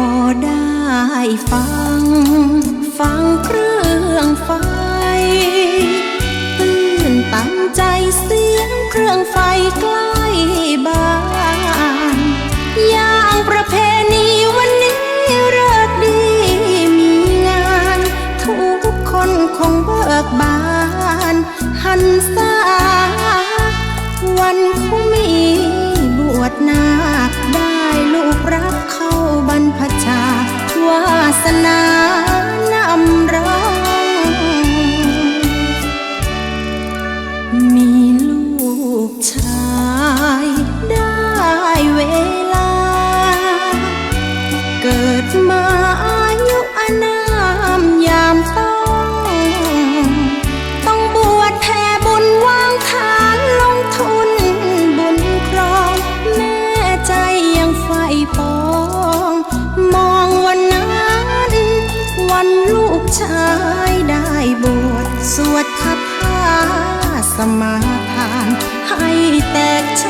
ายฟัง ฟังเครื่องไฟตื่นตันใจเสียงเครื่องไฟใกล้บ้านอย่างประเพณีวันนี้เลิกดีมีงาน ทุกคนคงเบิก มีลูกชายได้เวลา เกิดมาอายุอานามยามต้อง ต้องบวชแผ่บุญวางฐานลงทุนบุญครอง แม่ใจยังไฟปอง มองวันนั้น วันลูกชายได้บวชสวดคาถา สมาทานให้แตกฉ